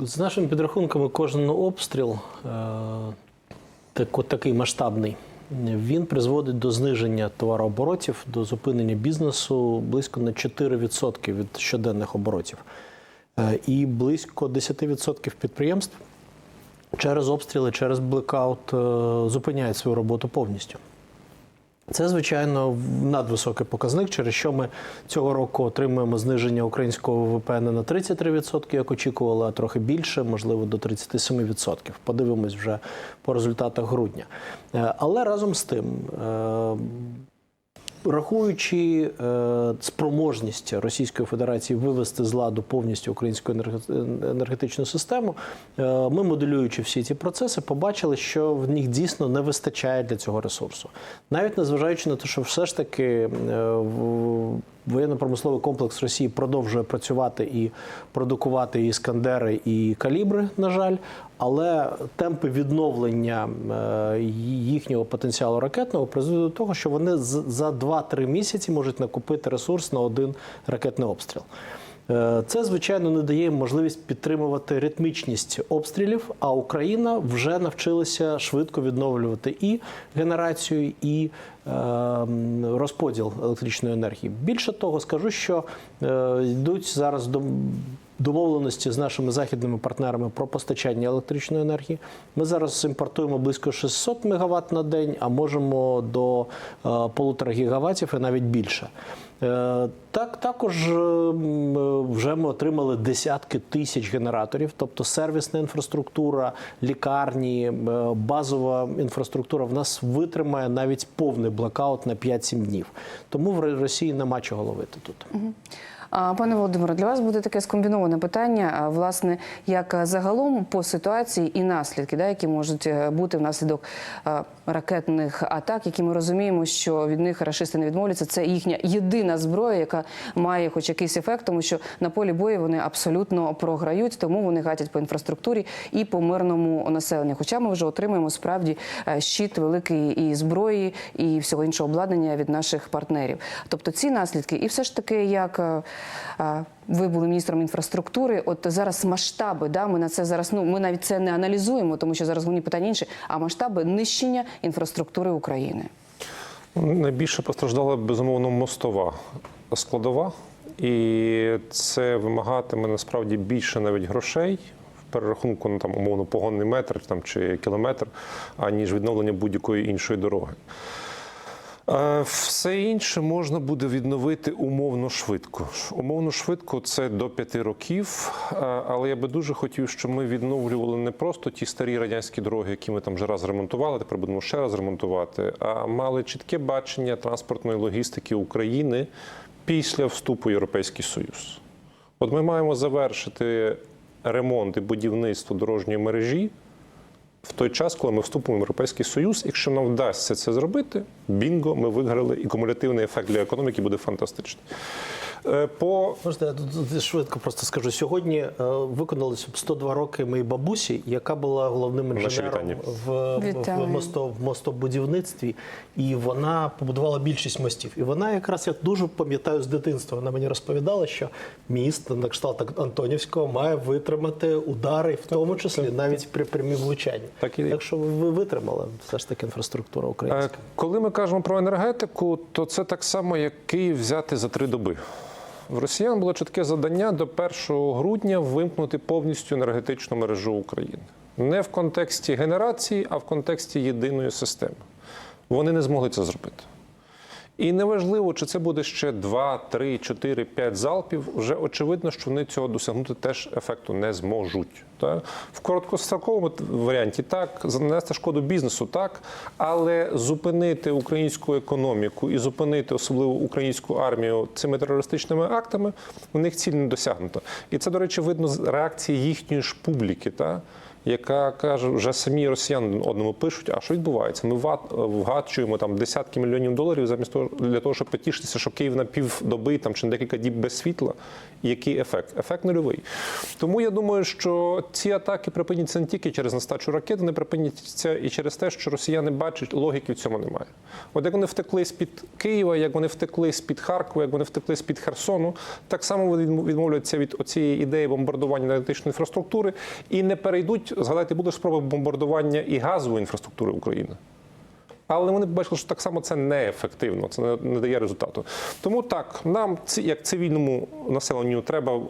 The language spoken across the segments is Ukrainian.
З нашими підрахунками, кожен обстріл е, так, такий масштабний, він призводить до зниження товарооборотів, до зупинення бізнесу близько на 4% від щоденних оборотів. Е, І близько 10% підприємств через обстріли, через блекаут е, зупиняють свою роботу повністю. Це, звичайно, надвисокий показник, через що ми цього року отримуємо зниження українського ВВП не на 33%, як очікували, а трохи більше, можливо, до 37%. Подивимось вже по результатах грудня. Е, Але разом з тим, е, Рахуючи е, спроможність Російської Федерації вивести з ладу повністю українську енергетичну систему, е, ми моделюючи всі ці процеси, побачили, що в них дійсно не вистачає для цього ресурсу. Навіть незважаючи на те, що все ж таки е, воєнно-промисловий комплекс Росії продовжує працювати і продукувати іскандери, і калібри, на жаль. Але темпи відновлення е, їхнього потенціалу ракетного призведуть до того, що вони за 2-3 місяці можуть накупити ресурс на один ракетний обстріл. Е, Це, звичайно, не дає можливість підтримувати ритмічність обстрілів, а Україна вже навчилася швидко відновлювати і генерацію, і е, розподіл електричної енергії. Більше того, скажу, що е, йдуть зараз до домовленості з нашими західними партнерами про постачання електричної енергії. Ми зараз імпортуємо близько 600 МВт на день, а можемо до полутора гігаватів і навіть більше. Е, Так, також е, е, вже ми отримали десятки тисяч генераторів, тобто сервісна інфраструктура, лікарні, базова інфраструктура в нас витримає навіть повний блокаут на 5-7 днів. Тому в Росії нема чого ловити тут. Пане Володимире, для вас буде таке скомбіноване питання. Власне, як загалом по ситуації і наслідки, да, які можуть е, бути внаслідок ракетних атак, які ми розуміємо, що від них рашисти не відмовляться. Це їхня єдина зброя, яка має хоч якийсь ефект, тому що на полі бою вони абсолютно програють, тому вони гатять по інфраструктурі і по мирному населенню. Хоча ми вже отримуємо справді е, щит великий і зброї, і всього іншого обладнання від наших партнерів. Тобто ці наслідки, і все ж таки, як е, ви були міністром інфраструктури, от зараз масштаби, да, ми на це зараз, ну ми навіть це не аналізуємо, тому що зараз головні питання інші, а масштаби нищення інфраструктури України. Найбільше постраждала безумовно мостова складова, і це вимагатиме насправді більше навіть грошей перерахунку на там умовно погонний метр там чи кілометр, аніж відновлення будь-якої іншої дороги. Е, Все інше можна буде відновити умовно швидко. Умовно швидко це до п'яти років. Е, Але я би дуже хотів, щоб ми відновлювали не просто ті старі радянські дороги, які ми там вже раз ремонтували, тепер будемо ще раз ремонтувати, а мали чітке бачення транспортної логістики України після вступу в Європейський Союз. От ми маємо завершити ремонт і будівництво дорожньої мережі в той час, коли ми вступимо в Європейський Союз, якщо нам вдасться це зробити, бінго, ми виграли, і кумулятивний ефект для економіки буде фантастичний. Е, По Можете, я тут швидко просто скажу. Сьогодні е, виконалося б 102 роки моїй бабусі, яка була головним інженером в, в, мосто, в мостобудівництві, і вона побудувала більшість мостів. І вона якраз я дуже пам'ятаю з дитинства. Вона мені розповідала, що міст на кшталт Антонівського має витримати удари, в тому числі навіть при прямі влучанні. Так і- Так що ви витримали все ж таки інфраструктура Е, українська. Коли ми кажемо про енергетику, то це так само, як Київ взяти за три доби. В росіян було чітке завдання до 1 грудня вимкнути повністю енергетичну мережу України. Не в контексті генерації, а в контексті єдиної системи. Вони не змогли це зробити. І неважливо, чи це буде ще 2, 3, 4, 5 залпів, вже очевидно, що вони цього досягнути теж ефекту не зможуть. Так? В короткостроковому варіанті так, нанести шкоду бізнесу так, але зупинити українську економіку і зупинити особливо українську армію цими терористичними актами, у них ціль не досягнута. І це, до речі, видно з реакції їхньої ж публіки. Так? Яка каже, вже самі росіяни одному пишуть, а що відбувається? Ми ва- вгадчуємо там десятки мільйонів доларів замість того для того, щоб потішитися, що Київ на півдоби там чи на декілька діб без світла. Який ефект? Ефект нульовий. Тому я думаю, що ці атаки припиняться не тільки через нестачу ракет, вони припиняться і через те, що росіяни бачать, логіки в цьому немає. От як вони втекли з-під Києва, як вони втекли з-під Харкова, як вони втекли з-під Херсону, так само вони відмов- відмовляються від цієї ідеї бомбардування енергетичної інфраструктури і не перейдуть, згадайте, були спроби бомбардування і газової інфраструктури України. Але вони бачили, що так само це неефективно, це не, не дає результату. Тому так, нам, як цивільному населенню, треба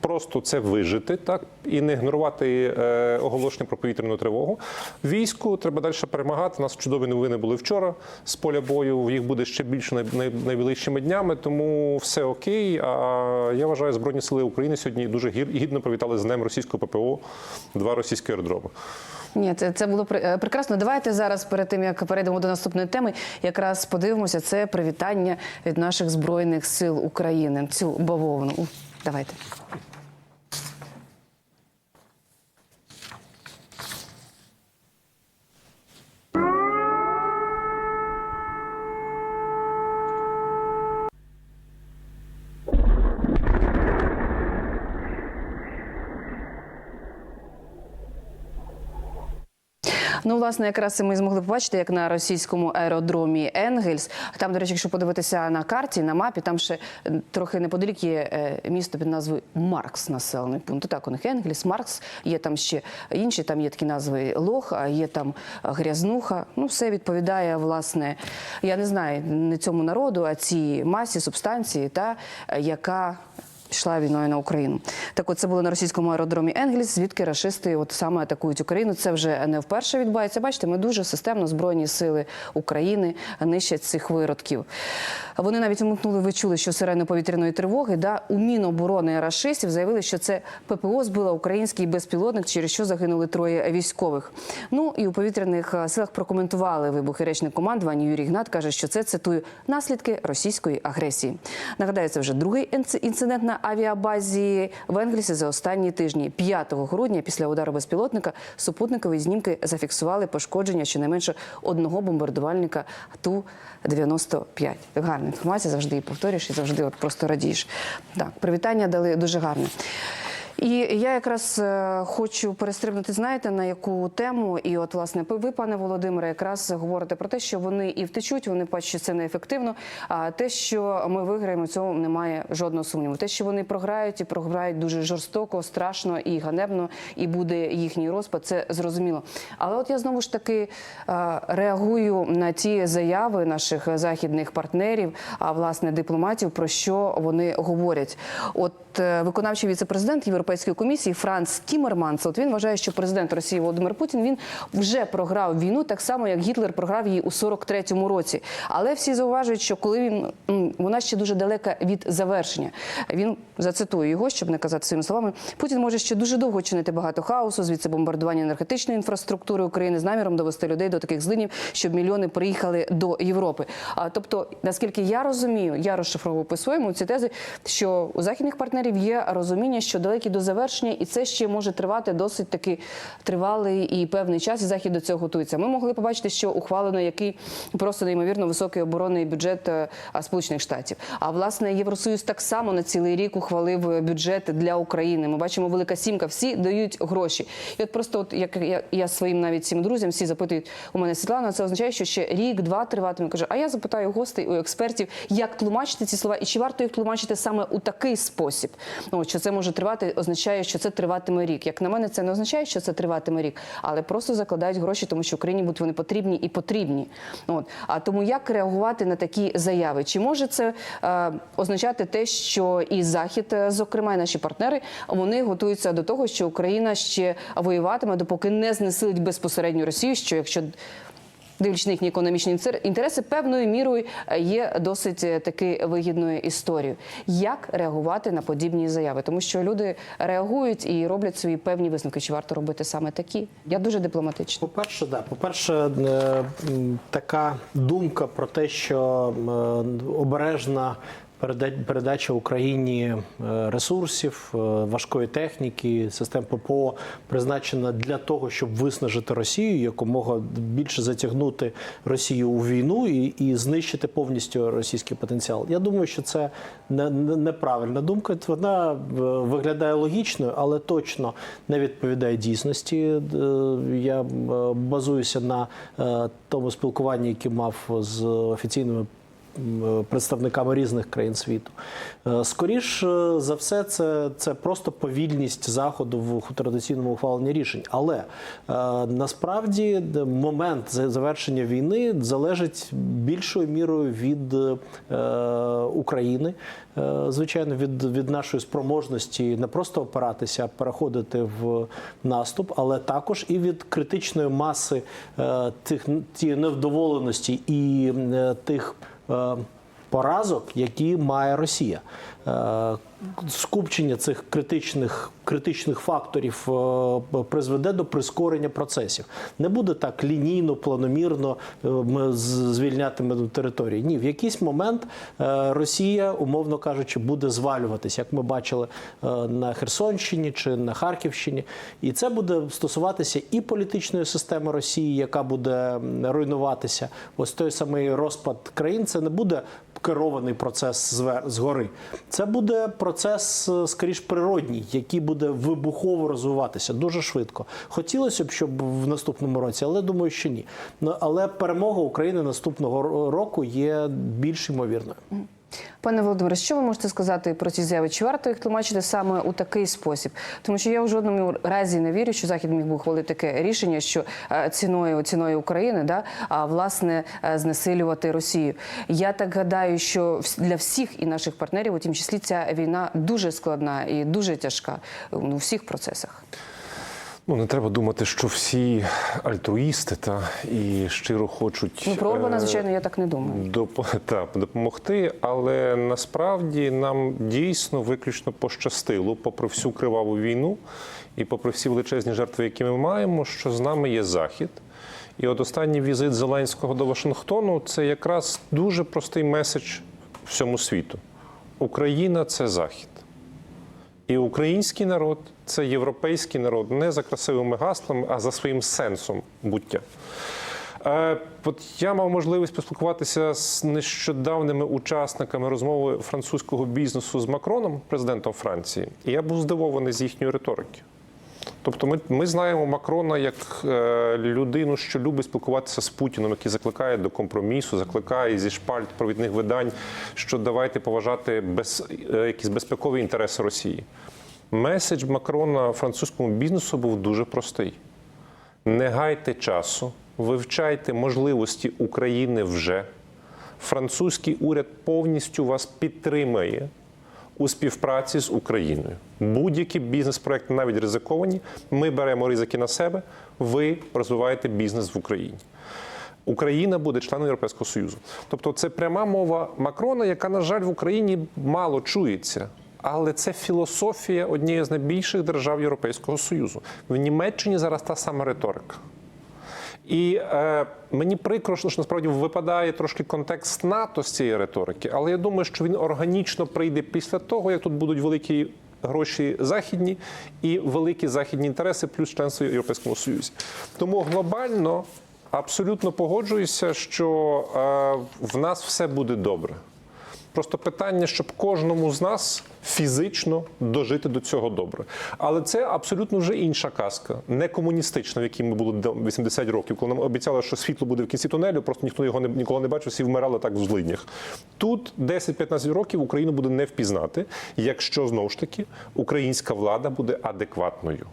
просто це вижити, так і не ігнорувати е, оголошення про повітряну тривогу. Війську треба далі перемагати. У нас чудові новини були вчора з поля бою. Їх буде ще більше най, най, найближчими днями, тому все окей. А я вважаю, Збройні сили України сьогодні дуже гідно привітали з днем російського ППО два російські аеродроми. Ні, це, це було е, прекрасно. Давайте зараз, перед тим як перейдемо до наступної теми, якраз подивимося це привітання від наших збройних сил України. Цю бавовну. Давайте. Ну, власне, якраз ми змогли побачити, як на російському аеродромі Енгельс. Там, до речі, якщо подивитися на карті, на мапі, там ще е, трохи неподалік є е, місто під назвою Маркс, населений пункт. Так, у них Енгельс, Маркс, є там ще інші, там є такі назви Лох, а є там Грязнуха. Ну, все відповідає, власне, я не знаю, не цьому народу, а цій масі, субстанції, та, е, яка пішла війною на Україну. Так от це було на російському аеродромі Енгельс, звідки рашисти от саме атакують Україну. Це вже не вперше відбувається. Бачите, ми дуже системно збройні сили України нищать цих виродків. Вони навіть вимкнули, ви чули, що сирени повітряної тривоги да, у Міноборони рашистів заявили, що це ППО збила український безпілотник, через що загинули троє військових. Ну і у повітряних е, силах прокоментували вибухи речник командування Юрій Гнат каже, що це цитую наслідки російської агресії. Нагадаю, це вже другий інцидент на авіабазі в Енглісі за останні тижні. 5 грудня після удару безпілотника супутникові знімки зафіксували пошкодження щонайменше одного бомбардувальника Ту-95. Так гарна інформація, завжди повторюєш і завжди от просто радієш. Так, привітання дали дуже гарне. І я якраз е, хочу перестрибнути, знаєте, на яку тему. І от, власне, ви, пане Володимире, якраз говорите про те, що вони і втечуть, вони бачать, що це неефективно. А те, що ми виграємо, в цьому немає жодного сумніву. Те, що вони програють і програють дуже жорстоко, страшно і ганебно, і буде їхній розпад, це зрозуміло. Але от я знову ж таки е, реагую на ті заяви наших західних партнерів, а власне дипломатів, про що вони говорять. От е, виконавчий віце-президент Європейської комісії Франц Тімерманс, от він вважає, що президент Росії Володимир Путін він вже програв війну, так само як Гітлер програв її у 43-му році. Але всі зауважують, що коли він вона ще дуже далека від завершення. Він зацитую його, щоб не казати своїми словами. Путін може ще дуже довго чинити багато хаосу, звідси бомбардування енергетичної інфраструктури України з наміром довести людей до таких злинів, щоб мільйони приїхали до Європи. А тобто, наскільки я розумію, я розшифровую по-своєму ці тези, що у західних партнерів є розуміння, що далекі до завершення, і це ще може тривати досить таки тривалий і певний час. І захід до цього готується. Ми могли побачити, що ухвалено який просто неймовірно високий оборонний бюджет е, Сполучених Штатів. А власне Євросоюз так само на цілий рік ухвалив бюджет для України. Ми бачимо, велика сімка, всі дають гроші. І от просто, от як я, я своїм навіть всім друзям, всі запитують у мене Світлана, це означає, що ще рік-два триватиме. Каже, а я запитаю гостей, у експертів, як тлумачити ці слова, і чи варто їх тлумачити саме у такий спосіб. Ну, що це може тривати, означає, що це триватиме рік. Як на мене, це не означає, що це триватиме рік, але просто закладають гроші, тому що Україні будуть вони потрібні і потрібні. От а тому як реагувати на такі заяви? Чи може це е, означати те, що і Захід, е, зокрема, і наші партнери, вони готуються до того, що Україна ще воюватиме, допоки не знесилить безпосередньо Росію, що якщо Дивлячись на їхні економічні інтер- інтереси, певною мірою е, є досить е, таки вигідною історією. Як реагувати на подібні заяви? Тому що люди реагують і роблять свої певні висновки. Чи варто робити саме такі? Я дуже дипломатична. По-перше, да. По-перше, е, така думка про те, що обережна передача Україні е, ресурсів, е, важкої техніки, систем ППО призначена для того, щоб виснажити Росію, якомога більше затягнути Росію у війну і, і знищити повністю російський потенціал. Я думаю, що це не, не- неправильна думка. Вона е, виглядає логічною, але точно не відповідає дійсності. Я базуюся на тому спілкуванні, яке мав з офіційними представниками різних країн світу. Е, Скоріш е, за все, це, це просто повільність заходу в традиційному ухваленні рішень. Але е, насправді момент завершення війни залежить більшою мірою від України, звичайно, від, від нашої спроможності не просто опиратися, а переходити в наступ, але також і від критичної маси тих тієї невдоволеності і тих поразок, які має Росія. Скупчення цих критичних, критичних факторів е, призведе до прискорення процесів. Не буде так лінійно, планомірно е, ми з- звільнятимемо території. Ні, в якийсь момент е, Росія, умовно кажучи, буде звалюватися, як ми бачили на Херсонщині чи на Харківщині. І це буде стосуватися і політичної системи Росії, яка буде руйнуватися. Ось той самий розпад країн. Це не буде керований процес згори. Це буде процес е, скоріш природній, який буде вибухово розвиватися дуже швидко. Хотілося б, щоб в наступному році, але думаю, що ні. Ну, але перемога України наступного року є більш ймовірною. Пане Володимире, що ви можете сказати про ці заяви? Чи варто їх тлумачити саме у такий спосіб? Тому що я в жодному разі не вірю, що Захід міг би ухвалити таке рішення, що е, ціною ціною України, да, а власне е, знесилювати Росію. Я так гадаю, що для всіх і наших партнерів, у тім числі, ця війна дуже складна і дуже тяжка ну, у всіх процесах. Ну, не треба думати, що всі альтруїсти та і щиро хочуть Ну, про Орбана, е, звичайно, я так не думаю. Доп- так, допомогти, але насправді нам дійсно виключно пощастило, попри всю криваву війну і попри всі величезні жертви, які ми маємо, що з нами є Захід. І от останній візит Зеленського до Вашингтону це якраз дуже простий меседж всьому світу: Україна це Захід. І український народ це європейський народ не за красивими гаслами, а за своїм сенсом буття. Е, От я мав можливість поспілкуватися з нещодавними учасниками розмови французького бізнесу з Макроном, президентом Франції, і я був здивований з їхньої риторики. Тобто, ми, ми знаємо Макрона як е, людину, що любить спілкуватися з Путіном, який закликає до компромісу, закликає зі шпальт провідних видань, що давайте поважати без, е, якісь безпекові інтереси Росії. Меседж Макрона французькому бізнесу був дуже простий: не гайте часу, вивчайте можливості України вже. Французький уряд повністю вас підтримає у співпраці з Україною. Будь-які бізнес-проекти, навіть ризиковані, ми беремо ризики на себе, ви розвиваєте бізнес в Україні. Україна буде членом Європейського Союзу. Тобто, це пряма мова Макрона, яка, на жаль, в Україні мало чується. Але це філософія однієї з найбільших держав Європейського Союзу. В Німеччині зараз та сама риторика. І е, мені прикро, що насправді випадає трошки контекст НАТО з цієї риторики, але я думаю, що він органічно прийде після того, як тут будуть великі гроші західні і великі західні інтереси, плюс членство Європейському Союзі. Тому глобально абсолютно погоджуюся, що е, в нас все буде добре. Просто питання, щоб кожному з нас фізично дожити до цього добре. Але це абсолютно вже інша казка, не комуністична, в якій ми були до 80 років, коли нам обіцяли, що світло буде в кінці тунелю, просто ніхто його не, ніколи не бачив, всі вмирали так в злиднях. Тут 10-15 років Україну буде не впізнати, якщо знову ж таки українська влада буде адекватною.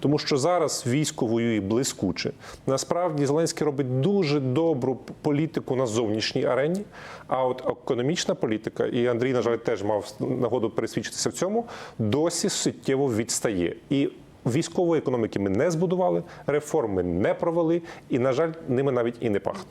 Тому що зараз військо воює блискуче. Насправді Зеленський робить дуже добру політику на зовнішній арені. А от економічна політика, і Андрій, на жаль, теж мав нагоду пересвідчитися в цьому, досі суттєво відстає. І військової економіки ми не збудували, реформи не провели, і, на жаль, ними навіть і не пахне.